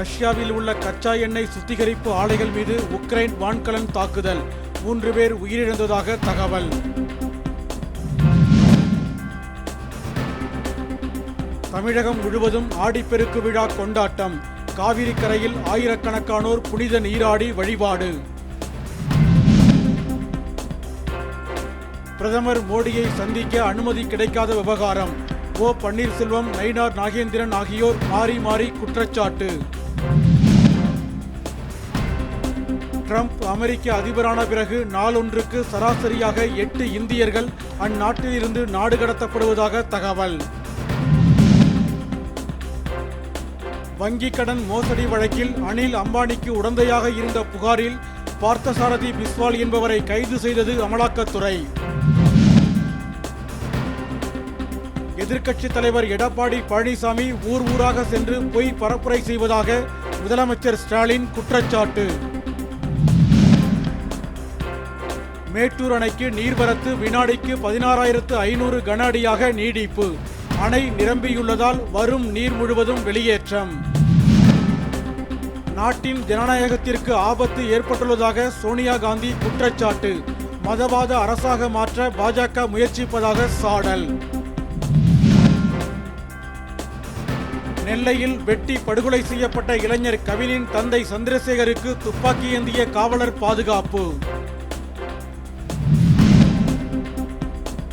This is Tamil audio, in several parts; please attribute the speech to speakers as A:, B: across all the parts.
A: ரஷ்யாவில் உள்ள கச்சா எண்ணெய் சுத்திகரிப்பு ஆலைகள் மீது உக்ரைன் வான்கலன் தாக்குதல். மூன்று பேர் உயிரிழந்ததாக தகவல். தமிழகம் முழுவதும் ஆடிப்பெருக்கு விழா கொண்டாட்டம். காவிரி கரையில் ஆயிரக்கணக்கானோர் புனித நீராடி வழிபாடு. பிரதமர் மோடியை சந்திக்க அனுமதி கிடைக்காத விவகாரம். ஓ பன்னீர்செல்வம் நயினார் நாகேந்திரன் ஆகியோர் மாறி மாறி குற்றச்சாட்டு. ட்ரம்ப் அமெரிக்க அதிபரான பிறகு நாளொன்றுக்கு சராசரியாக எட்டு இந்தியர்கள் அந்நாட்டிலிருந்து நாடு கடத்தப்படுவதாக தகவல். வங்கிக் கடன் மோசடி வழக்கில் அனில் அம்பானிக்கு உடந்தையாக இருந்த புகாரில் பார்த்தசாரதி பிஸ்வால் என்பவரை கைது செய்தது அமலாக்கத்துறை. எதிர்க்கட்சித் தலைவர் எடப்பாடி பழனிசாமி ஊர் ஊராக சென்று பொய் பரப்புரை செய்வதாக முதலமைச்சர் ஸ்டாலின் குற்றச்சாட்டு. மேட்டூர் அணைக்கு நீர்வரத்து வினாடிக்கு பதினாறாயிரத்து ஐநூறு கன அடியாக நீடிப்பு. அணை நிரம்பியுள்ளதால் வரும் நீர் முழுவதும் வெளியேற்றம். நாட்டின் ஜனநாயகத்திற்கு ஆபத்து ஏற்பட்டுள்ளதாக சோனியா காந்தி குற்றச்சாட்டு. மதவாத அரசாக மாற்ற பாஜக முயற்சிப்பதாக சாடல். நெல்லையில் வெட்டி படுகொலை செய்யப்பட்ட இளைஞர் கவினின் தந்தை சந்திரசேகருக்கு துப்பாக்கி ஏந்திய காவலர் பாதுகாப்பு.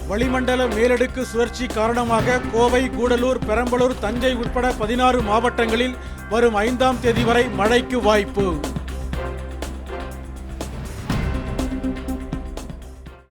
A: வளிமண்டல மேலடுக்கு சுழற்சி காரணமாக கோவை கூடலூர் பெரம்பலூர் தஞ்சை உட்பட பதினாறு மாவட்டங்களில் வரும் ஐந்தாம் தேதி வரை மழைக்கு வாய்ப்பு.